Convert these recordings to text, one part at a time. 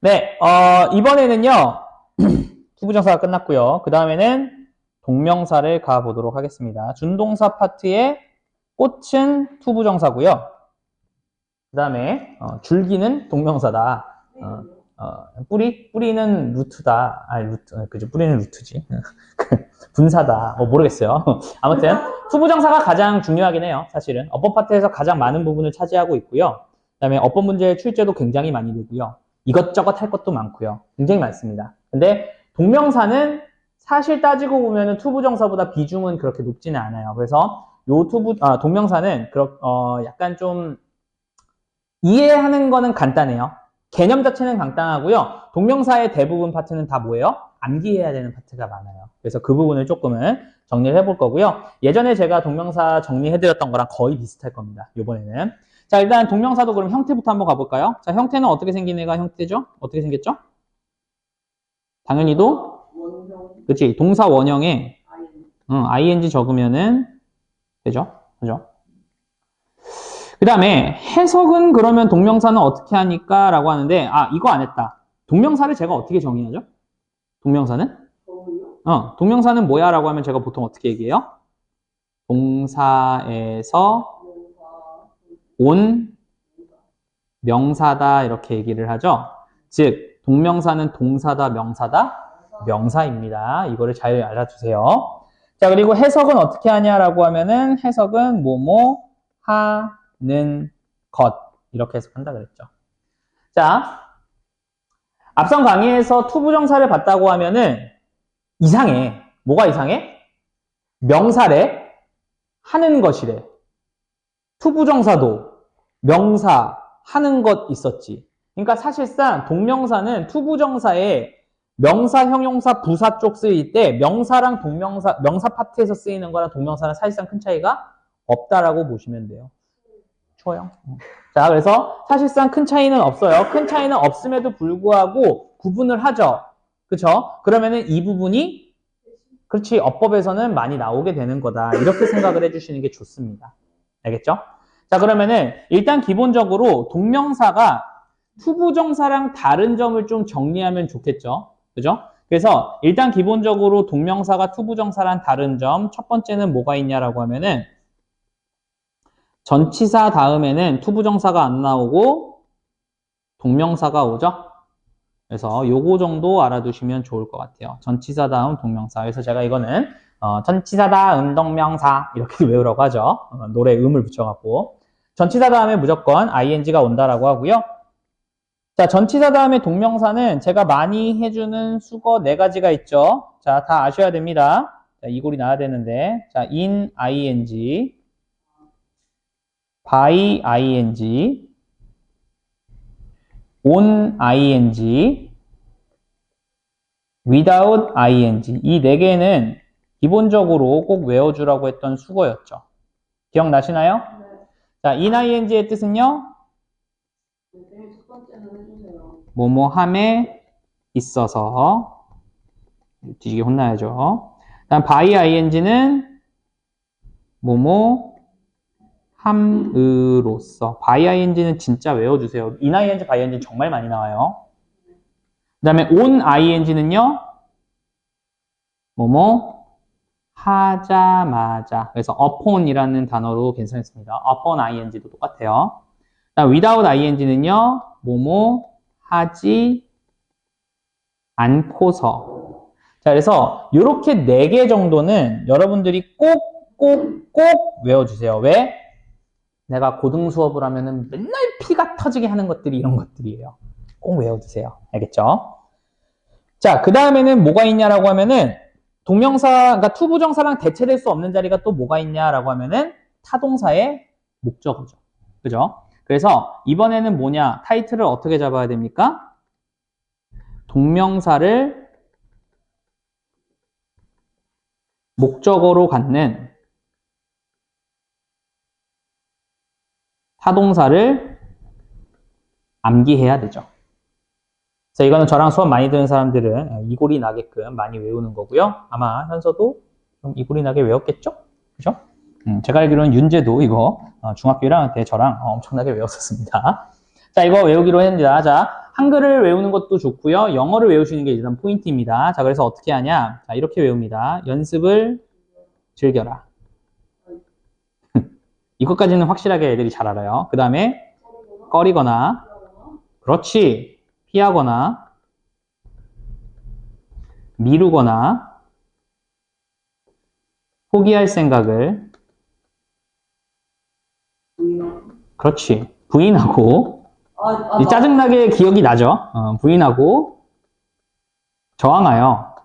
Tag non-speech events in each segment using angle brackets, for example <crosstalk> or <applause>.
네, 어, 이번에는요, <clears throat> 투부정사가 끝났고요. 그 다음에는 동명사를 가보도록 하겠습니다. 준동사 파트의 꽃은 투부정사고요. 그 다음에 어, 줄기는 동명사다. 어, 어, 뿌리 뿌리는 루트다. 아, 루트, 어, 그죠? 뿌리는 루트지. <laughs> 분사다. 뭐 모르겠어요. <laughs> 아무튼 투부정사가 가장 중요하긴 해요. 사실은 어법 파트에서 가장 많은 부분을 차지하고 있고요. 그다음에 어법 문제의 출제도 굉장히 많이 되고요. 이것저것 할 것도 많고요. 굉장히 많습니다. 근데 동명사는 사실 따지고 보면은 투부정사보다 비중은 그렇게 높지는 않아요. 그래서 요 투부 아, 동명사는 그렇 어, 약간 좀 이해하는 거는 간단해요. 개념 자체는 간단하고요. 동명사의 대부분 파트는 다 뭐예요? 암기해야 되는 파트가 많아요. 그래서 그 부분을 조금은 정리를 해볼 거고요. 예전에 제가 동명사 정리해드렸던 거랑 거의 비슷할 겁니다. 이번에는. 자, 일단 동명사도 그럼 형태부터 한번 가볼까요? 자, 형태는 어떻게 생긴 애가 형태죠? 어떻게 생겼죠? 당연히도, 그치, 동사 원형에 응, ing 적으면은 되죠? 그죠? 그 다음에 해석은 그러면 동명사는 어떻게 하니까 라고 하는데 아 이거 안 했다 동명사를 제가 어떻게 정의하죠? 동명사는? 어, 동명사는 뭐야 라고 하면 제가 보통 어떻게 얘기해요? 동사에서 온 명사다 이렇게 얘기를 하죠 즉 동명사는 동사다 명사다 명사입니다. 이거를 잘 알아두세요. 자, 그리고 해석은 어떻게 하냐라고 하면은 해석은 뭐뭐 하는 것. 이렇게 해석한다 그랬죠. 자, 앞선 강의에서 투부정사를 봤다고 하면은 이상해. 뭐가 이상해? 명사래. 하는 것이래. 투부정사도 명사 하는 것 있었지. 그러니까 사실상 동명사는 투부정사에 명사, 형용사, 부사 쪽 쓰일 때 명사랑 동명사, 명사 파트에서 쓰이는 거랑 동명사는 사실상 큰 차이가 없다라고 보시면 돼요. 좋아요. 자, 그래서 사실상 큰 차이는 없어요. 큰 차이는 없음에도 불구하고 구분을 하죠. 그쵸? 그러면은 이 부분이 그렇지, 어법에서는 많이 나오게 되는 거다. 이렇게 생각을 해주시는 게 좋습니다. 알겠죠? 자, 그러면은 일단 기본적으로 동명사가 투부정사랑 다른 점을 좀 정리하면 좋겠죠? 그죠? 그래서 일단 기본적으로 동명사가 투부정사랑 다른 점 첫 번째는 뭐가 있냐라고 하면은 전치사 다음에는 투부정사가 안 나오고 동명사가 오죠? 그래서 요거 정도 알아두시면 좋을 것 같아요. 전치사 다음 동명사. 그래서 제가 이거는 어, 전치사 다 음 동명사 이렇게 <laughs> 외우라고 하죠. 어, 노래 음을 붙여갖고 전치사 다음에 무조건 ing가 온다라고 하고요. 자, 전치사 다음에 동명사는 제가 많이 해주는 수거 네 가지가 있죠. 자, 다 아셔야 됩니다. 자, 이골이 나야 되는데. 자, in ing, by ing, on ing, without ing. 이 네 개는 기본적으로 꼭 외워주라고 했던 수거였죠. 기억나시나요? 네 자, in ing의 뜻은요? 뭐뭐함에 있어서 뒤지게 혼나야죠. 다음 by ing는 뭐뭐 함으로써 by ing는 진짜 외워주세요. in ing, by ing 정말 많이 나와요. 그 다음에 on ing는요 뭐뭐 하자마자 그래서 upon이라는 단어로 괜찮습니다. upon ing도 똑같아요. 다음 without ing는요 뭐뭐 하지 않고서 자 그래서 이렇게 네 개 정도는 여러분들이 꼭 꼭 꼭 외워주세요 왜? 내가 고등 수업을 하면은 맨날 피가 터지게 하는 것들이 이런 것들이에요 꼭 외워두세요 알겠죠? 자 그 다음에는 뭐가 있냐라고 하면은 동명사 그러니까 투부정사랑 대체될 수 없는 자리가 또 뭐가 있냐라고 하면은 타동사의 목적어죠 그죠? 그래서 이번에는 뭐냐? 타이틀을 어떻게 잡아야 됩니까? 동명사를 목적어로 갖는 타동사를 암기해야 되죠. 그래서 이거는 저랑 수업 많이 듣는 사람들은 이골이 나게끔 많이 외우는 거고요. 아마 현서도 좀 이골이 나게 외웠겠죠? 그죠? 음, 제가 알기로는 윤재도 이거 어, 중학교 1학년 때 저랑 어, 엄청나게 외웠었습니다. <laughs> 자, 이거 외우기로 했습니다. 자, 한글을 외우는 것도 좋고요. 영어를 외우시는 게 일단 포인트입니다. 자, 그래서 어떻게 하냐? 자, 이렇게 외웁니다. 연습을 즐겨라. <laughs> 이것까지는 확실하게 애들이 잘 알아요. 그 다음에 꺼리거나, 그렇지. 피하거나, 미루거나, 포기할 생각을. 그렇지. 부인하고, 아, 아, 이 짜증나게 기억이 나죠. 어, 부인하고 저항하여.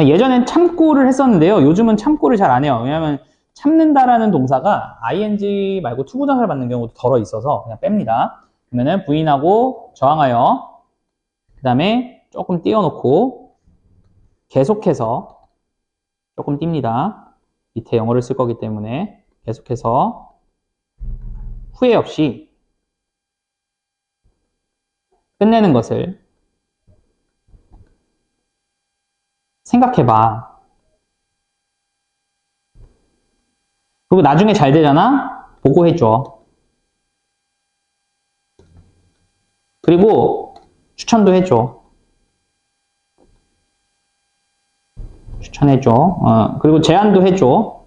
예전엔 참고를 했었는데요. 요즘은 참고를 잘 안 해요. 왜냐하면 참는다라는 동사가 ing 말고 투부정사를 받는 경우도 덜어 있어서 그냥 뺍니다. 그러면은 부인하고 저항하여. 그 다음에 조금 띄워놓고 계속해서 조금 띱니다. 밑에 영어를 쓸 거기 때문에 계속해서 후회 없이 끝내는 것을 생각해봐. 그리고 나중에 잘 되잖아? 보고해줘. 그리고 추천도 해줘. 추천해줘. 어, 그리고 제안도 해줘.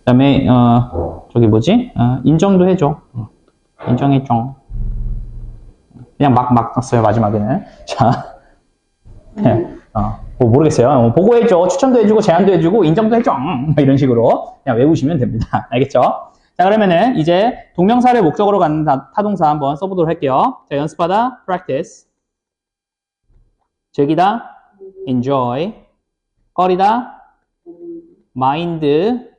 그다음에 어 저기 뭐지? 어, 인정도 해줘. 어, 인정해줘. 그냥 막 막 썼어요 마지막에는. <laughs> 자, 네, 어, 뭐 모르겠어요. 어, 보고해줘, 추천도 해주고 제안도 해주고 인정도 해줘. 음, 이런 식으로 그냥 외우시면 됩니다. <laughs> 알겠죠? 자 그러면은 이제 동명사를 목적으로 갖는 다- 타동사 한번 써보도록 할게요. 자 연습하다 practice 즐기다 enjoy 꺼리다 mind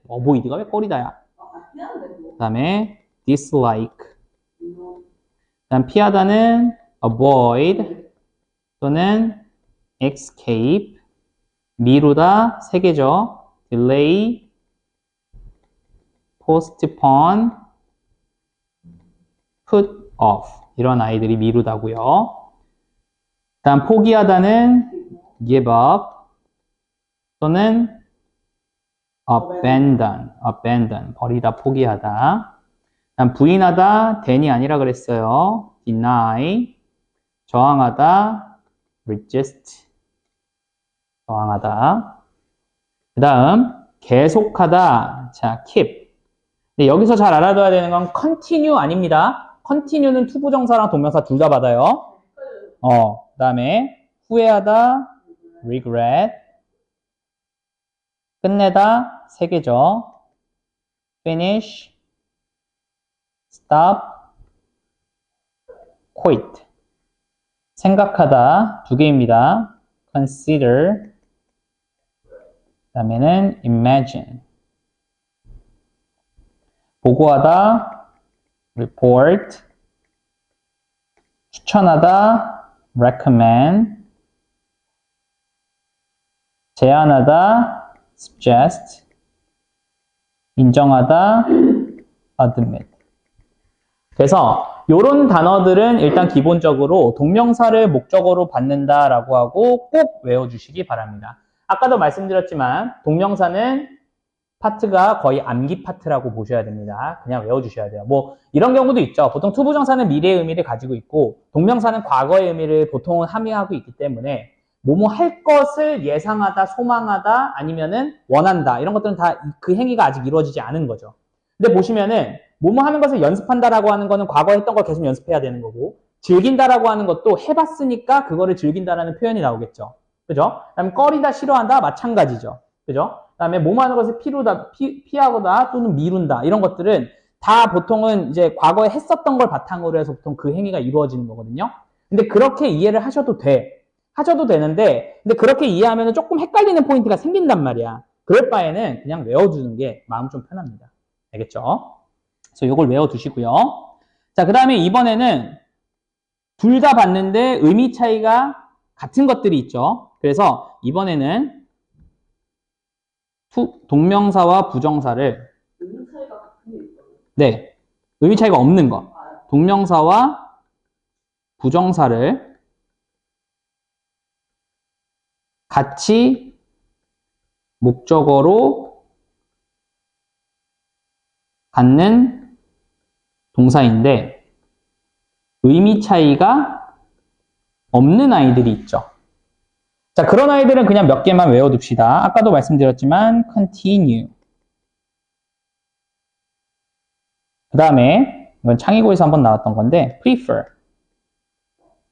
어보이드가 왜 꺼리다야? 아, 피하는데, 그거. 그 다음에 dislike. 그다음 피하다는 avoid 또는 escape 미루다 세 개죠. delay postpone put off. 이런 아이들이 미루다고요. 그다음 포기하다는 give up 또는 abandon abandon. 버리다 포기하다. 그다음 부인하다 then이 아니라 그랬어요. deny 저항하다 resist 저항하다. 그 다음 계속하다. 자 keep 여기서 잘 알아둬야 되는 건 continue 아닙니다. continue는 투부정사랑 동명사 둘 다 받아요. 어, 그 다음에 후회하다 regret 끝내다 세 개죠. finish stop, quit. 생각하다 두 개입니다. consider. 그 다음에는 imagine. 보고하다 report. 추천하다 recommend. 제안하다 suggest. 인정하다 admit. 그래서 이런 단어들은 일단 기본적으로 동명사를 목적어로 받는다라고 하고 꼭 외워주시기 바랍니다. 아까도 말씀드렸지만 동명사는 파트가 거의 암기 파트라고 보셔야 됩니다. 그냥 외워주셔야 돼요. 뭐 이런 경우도 있죠. 보통 투부정사는 미래의 의미를 가지고 있고 동명사는 과거의 의미를 보통은 함의하고 있기 때문에 뭐뭐 할 것을 예상하다, 소망하다, 아니면은 원한다 이런 것들은 다 그 행위가 아직 이루어지지 않은 거죠. 근데 보시면은 뭐뭐 하는 것을 연습한다라고 하는 거는 과거에 했던 걸 계속 연습해야 되는 거고 즐긴다라고 하는 것도 해봤으니까 그거를 즐긴다라는 표현이 나오겠죠. 그죠? 그다음에 꺼리다, 싫어한다 마찬가지죠. 그죠? 그다음에 하는 것을 피루다, 피, 피하거나 또는 미룬다 이런 것들은 다 보통은 이제 과거에 했었던 걸 바탕으로 해서 보통 그 행위가 이루어지는 거거든요. 근데 그렇게 이해를 하셔도 돼. 하셔도 되는데 근데 그렇게 이해하면 조금 헷갈리는 포인트가 생긴단 말이야. 그럴 바에는 그냥 외워두는 게 마음 좀 편합니다. 알겠죠? 그래서 이걸 외워두시고요. 자, 그 다음에 이번에는 둘 다 봤는데 의미 차이가 같은 것들이 있죠. 그래서 이번에는 투- 동명사와 부정사를. 네, 의미 차이가 없는 거. 아, 동명사와 부정사를 같이 목적어로 갖는 동사인데 의미 차이가 없는 아이들이 있죠. 자, 그런 아이들은 그냥 몇 개만 외워둡시다. 아까도 말씀드렸지만 continue. 그 다음에 이건 창의고에서 한번 나왔던 건데 prefer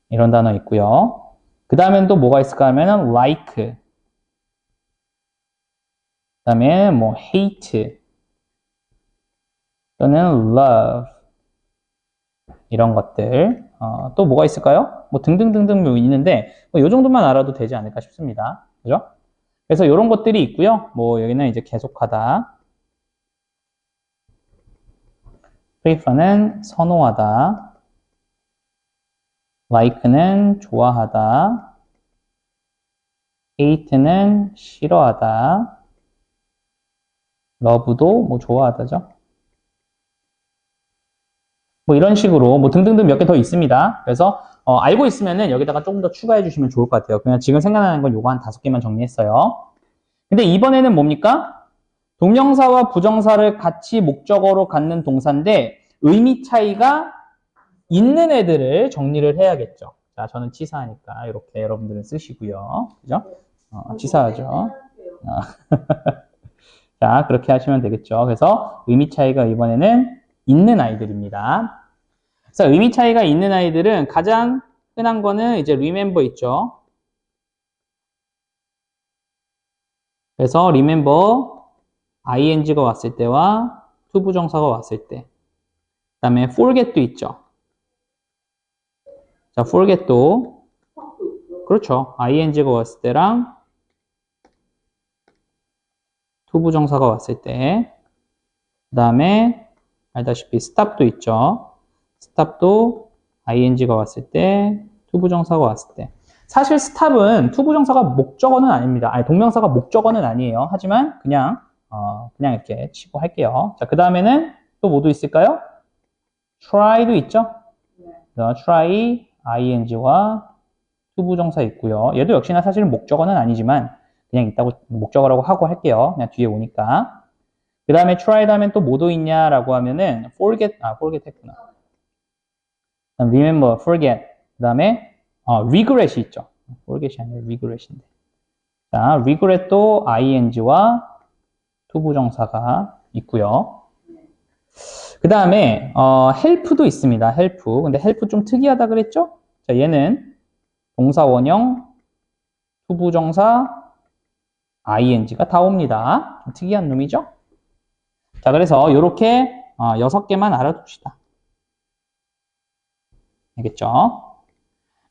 이런 단어 있고요. 그 다음엔 또 뭐가 있을까 하면은 like 그 다음에 뭐 hate 또는 love 이런 것들 어, 또 뭐가 있을까요? 뭐 등등등등 뭐 있는데 뭐 이 정도만 알아도 되지 않을까 싶습니다. 그죠? 그래서 이런 것들이 있고요. 뭐 여기는 이제 계속하다 prefer는 선호하다 like는 좋아하다 hate는 싫어하다 love도 뭐 좋아하다죠. 뭐 이런 식으로 뭐 등등등 몇 개 더 있습니다. 그래서 어, 알고 있으면은 여기다가 조금 더 추가해 주시면 좋을 것 같아요. 그냥 지금 생각나는 건 요거 한 다섯 개만 정리했어요. 근데 이번에는 뭡니까? 동명사와 부정사를 같이 목적어로 갖는 동사인데 의미 차이가 있는 애들을 정리를 해야겠죠. 자, 저는 치사하니까 이렇게 여러분들은 쓰시고요. 그죠? 어, 치사하죠. <laughs> 자, 그렇게 하시면 되겠죠. 그래서 의미 차이가 이번에는 있는 아이들입니다. 그래서 의미 차이가 있는 아이들은 가장 흔한 거는 이제 remember 있죠. 그래서 remember ing가 왔을 때와 to 부정사가 왔을 때. 그 다음에 forget도 있죠. 자, forget도 그렇죠. ing가 왔을 때랑 to 부정사가 왔을 때. 그 다음에 알다시피 stop도 있죠. stop도 ing가 왔을 때, 투부정사가 왔을 때. 사실 stop은 투부정사가 목적어는 아닙니다. 아니, 동명사가 목적어는 아니에요. 하지만 그냥, 어, 그냥 이렇게 치고 할게요. 자, 그 다음에는 또 뭐도 있을까요? try도 있죠? 자, try, ing와 투부정사 있고요. 얘도 역시나 사실은 목적어는 아니지만 그냥 있다고 목적어라고 하고 할게요. 그냥 뒤에 오니까. 그 다음에 try 다음엔 또 뭐도 있냐라고 하면은 forget, 아, forget 했구나. remember, forget. 그 다음에 어, regret이 있죠. forget이 아니라 regret인데. 자, regret도 ing와 투부정사가 있고요. 그 다음에 어, help도 있습니다. help. 근데 help 좀 특이하다 그랬죠? 자, 얘는 동사 원형, 투부정사, ing가 다 옵니다. 좀 특이한 놈이죠? 자, 그래서 이렇게 어, 여섯 개만 알아둡시다. 알겠죠?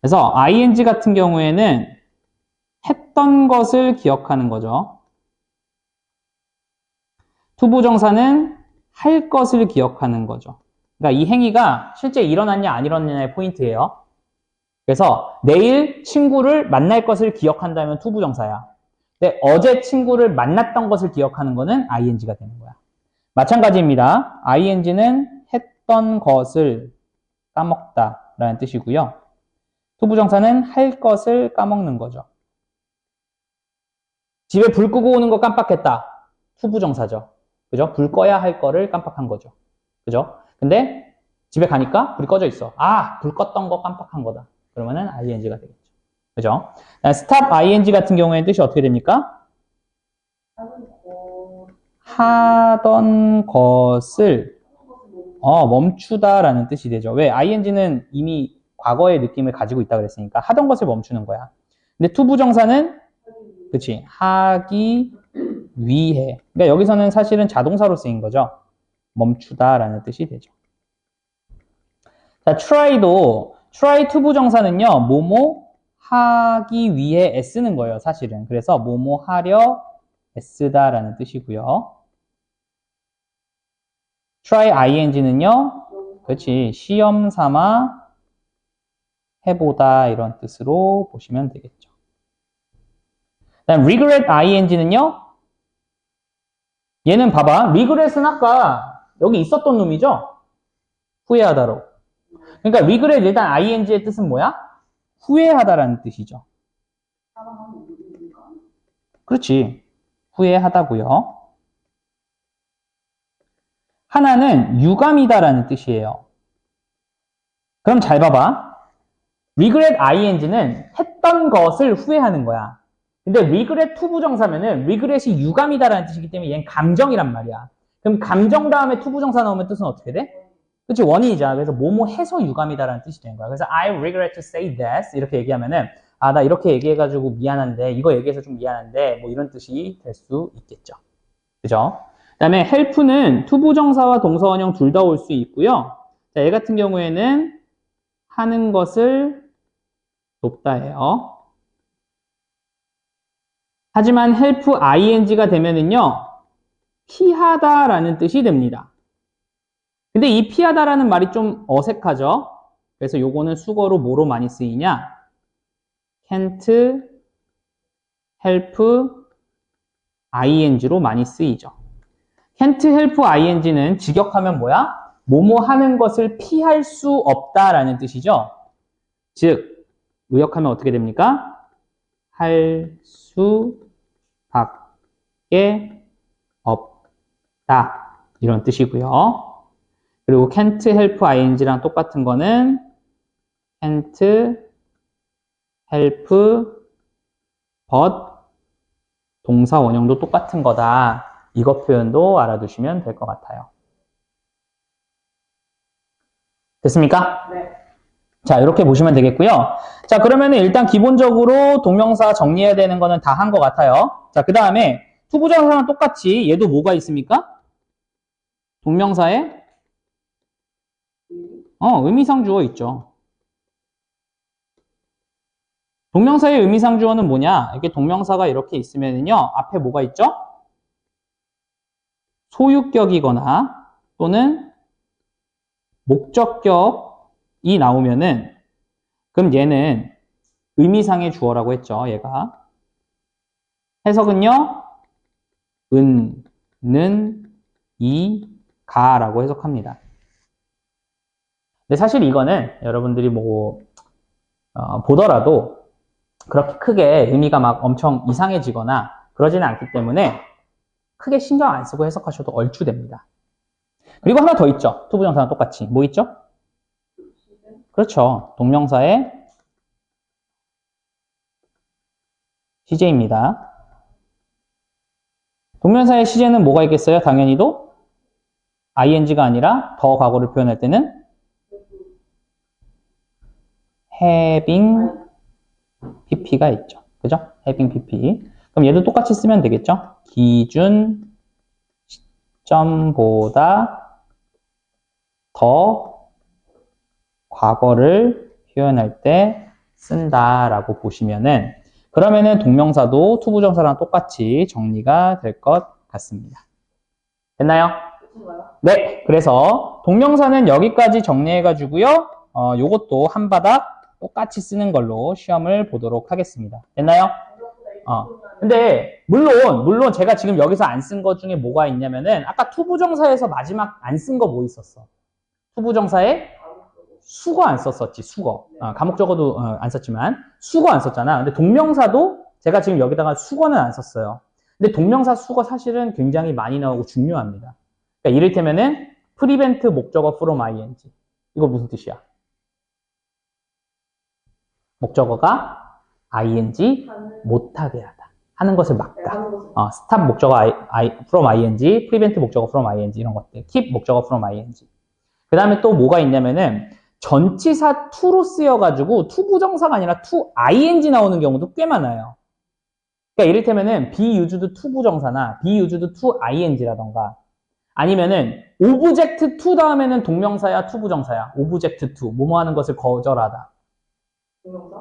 그래서 ing 같은 경우에는 했던 것을 기억하는 거죠. 투부정사는 할 것을 기억하는 거죠. 그러니까 이 행위가 실제 일어났냐 안 일어났냐의 포인트예요. 그래서 내일 친구를 만날 것을 기억한다면 투부정사야. 근데 어제 친구를 만났던 것을 기억하는 거는 ing가 되는 거야. 마찬가지입니다. ing는 했던 것을 까먹다 라는 뜻이고요. 투부정사는 할 것을 까먹는 거죠. 집에 불 끄고 오는 거 깜빡했다. 투부정사죠. 그죠? 불 꺼야 할 거를 깜빡한 거죠. 그죠? 근데 집에 가니까 불이 꺼져 있어. 아, 불 껐던 거 깜빡한 거다. 그러면은 ing가 되겠죠. 그죠? stop ing 같은 경우에는 뜻이 어떻게 됩니까? 하던 것을 어, 멈추다라는 뜻이 되죠. 왜? ing는 이미 과거의 느낌을 가지고 있다 그랬으니까 하던 것을 멈추는 거야. 근데 투부정사는 그치 하기 위해. 그러니까 여기서는 사실은 자동사로 쓰인 거죠. 멈추다라는 뜻이 되죠. 자, try도 try 투부정사는요. 뭐뭐 하기 위해 애쓰는 거예요, 사실은. 그래서 뭐뭐 하려 애쓰다라는 뜻이고요. Try ing는요. 그렇지. 시험 삼아 해보다 이런 뜻으로 보시면 되겠죠. 다음 regret ing는요. 얘는 봐봐. regret은 아까 여기 있었던 놈이죠? 후회하다로. 그러니까 regret 일단 ing의 뜻은 뭐야? 후회하다라는 뜻이죠. 그렇지. 후회하다고요. 하나는 유감이다라는 뜻이에요. 그럼 잘 봐봐. regret ing는 했던 것을 후회하는 거야. 근데 regret 투부정사면은 regret이 유감이다라는 뜻이기 때문에 얘는 감정이란 말이야. 그럼 감정 다음에 투부정사 나오면 뜻은 어떻게 돼? 그치 원인이잖아. 그래서 뭐뭐 해서 유감이다라는 뜻이 되는 거야. 그래서 I regret to say this 이렇게 얘기하면은 아 나 이렇게 얘기해가지고 미안한데 이거 얘기해서 좀 미안한데 뭐 이런 뜻이 될 수 있겠죠. 그죠? 그 다음에 help는 투부정사와 동사원형 둘 다 올 수 있고요. 자, 얘 같은 경우에는 하는 것을 돕다예요. 하지만 help ing가 되면은요, 피하다라는 뜻이 됩니다. 근데 이 피하다라는 말이 좀 어색하죠? 그래서 요거는 수거로 뭐로 많이 쓰이냐? can't help ing로 많이 쓰이죠. Can't help ing는 직역하면 뭐야? 뭐뭐 하는 것을 피할 수 없다라는 뜻이죠. 즉, 의역하면 어떻게 됩니까? 할 수밖에 없다. 이런 뜻이고요. 그리고 can't help ing랑 똑같은 거는 can't help but 동사 원형도 똑같은 거다. 이것 표현도 알아두시면 될 것 같아요. 됐습니까? 네. 자, 이렇게 보시면 되겠고요. 자, 그러면 일단 기본적으로 동명사 정리해야 되는 거는 다 한 것 같아요. 자, 그 다음에 투부정사랑 똑같이 얘도 뭐가 있습니까? 동명사에 어, 의미상 주어 있죠. 동명사의 의미상 주어는 뭐냐? 이렇게 동명사가 이렇게 있으면요. 앞에 뭐가 있죠? 소유격이거나 또는 목적격이 나오면은 그럼 얘는 의미상의 주어라고 했죠. 얘가 해석은요. 은, 는, 이, 가라고 해석합니다. 근데 사실 이거는 여러분들이 뭐 어, 보더라도 그렇게 크게 의미가 막 엄청 이상해지거나 그러지는 않기 때문에 크게 신경 안 쓰고 해석하셔도 얼추 됩니다. 그리고 하나 더 있죠. 투부정사랑 똑같이. 뭐 있죠? 그렇죠. 동명사의 시제입니다. 동명사의 시제는 뭐가 있겠어요? 당연히도 ing가 아니라 더 과거를 표현할 때는 having pp가 있죠. 그죠? having pp. 그럼 얘도 똑같이 쓰면 되겠죠? 기준 시점보다 더 과거를 표현할 때 쓴다라고 보시면은 그러면은 동명사도 투부정사랑 똑같이 정리가 될 것 같습니다. 됐나요? 네. 그래서 동명사는 여기까지 정리해가지고요. 어, 요것도 한 바닥 똑같이 쓰는 걸로 시험을 보도록 하겠습니다. 됐나요? 어. 근데 물론 물론 제가 지금 여기서 안 쓴 것 중에 뭐가 있냐면은 아까 투부정사에서 마지막 안 쓴 거 뭐 있었어? 투부정사에 수거 안 썼었지 수거 어, 감옥 적어도 어, 안 썼지만 수거 안 썼잖아 근데 동명사도 제가 지금 여기다가 수거는 안 썼어요 근데 동명사 수거 사실은 굉장히 많이 나오고 중요합니다 그러니까 이를테면은 프리벤트 목적어 from ing 이거 무슨 뜻이야? 목적어가 ing 못하게 하다 하는 것을 막다 것은 어, 스탑 목적어 I, I, from ing, prevent 목적어 from ing 이런 것들, keep 목적어 from ing. 그 다음에 또 뭐가 있냐면은 전치사 to로 쓰여가지고 to 부정사가 아니라 to ing 나오는 경우도 꽤 많아요. 그러니까 이를테면은 be used to 부정사나 be used to ing라던가 아니면은 object to 다음에는 동명사야 to 부정사야 object to 뭐뭐 하는 것을 거절하다. 동명사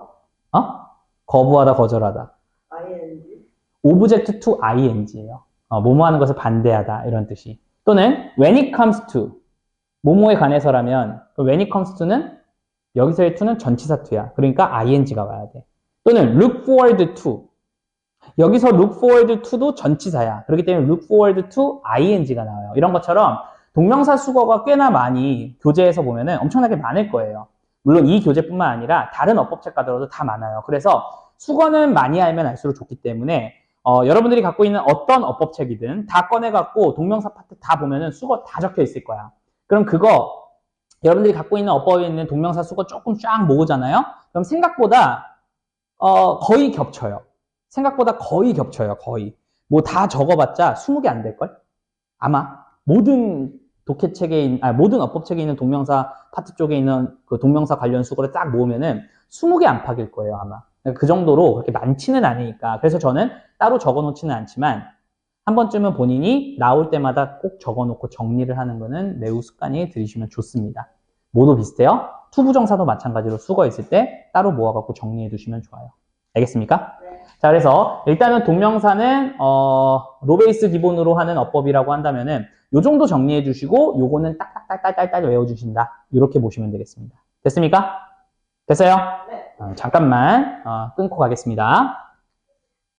어? 거부하다 거절하다. ing object to ing예요. 어, 뭐뭐 하는 것을 반대하다 이런 뜻이. 또는 when it comes to 뭐뭐에 관해서라면 그 when it comes to는 여기서의 to는 전치사 to야. 그러니까 ing가 와야 돼. 또는 look forward to 여기서 look forward to도 전치사야. 그렇기 때문에 look forward to ing가 나와요. 이런 것처럼 동명사 수거가 꽤나 많이 교재에서 보면은 엄청나게 많을 거예요. 물론 이 교재뿐만 아니라 다른 어법 책 가더라도 다 많아요. 그래서 수거는 많이 알면 알수록 좋기 때문에 어, 여러분들이 갖고 있는 어떤 어법 책이든 다 꺼내갖고 동명사 파트 다 보면은 수거 다 적혀 있을 거야. 그럼 그거 여러분들이 갖고 있는 어법에 있는 동명사 수거 조금 쫙 모으잖아요. 그럼 생각보다 어, 거의 겹쳐요. 생각보다 거의 겹쳐요. 거의. 뭐 다 적어봤자 20개 안 될걸? 아마 모든 독해 책에 있는, 아, 모든 어법 책에 있는 동명사 파트 쪽에 있는 그 동명사 관련 수거를 딱 모으면은 20개 안팎일 거예요, 아마. 그 정도로 그렇게 많지는 않으니까. 그래서 저는 따로 적어 놓지는 않지만 한 번쯤은 본인이 나올 때마다 꼭 적어 놓고 정리를 하는 거는 매우 습관이 들이시면 좋습니다. 모두 비슷해요. 투부정사도 마찬가지로 수거 있을 때 따로 모아갖고 정리해 두시면 좋아요. 알겠습니까? 네. 자, 그래서 일단은 동명사는 어, 로베이스 기본으로 하는 어법이라고 한다면은 요 정도 정리해 주시고 요거는 딱딱딱딱딱딱 외워 주신다. 이렇게 보시면 되겠습니다. 됐습니까? 됐어요? 네. 어, 잠깐만 어, 끊고 가겠습니다.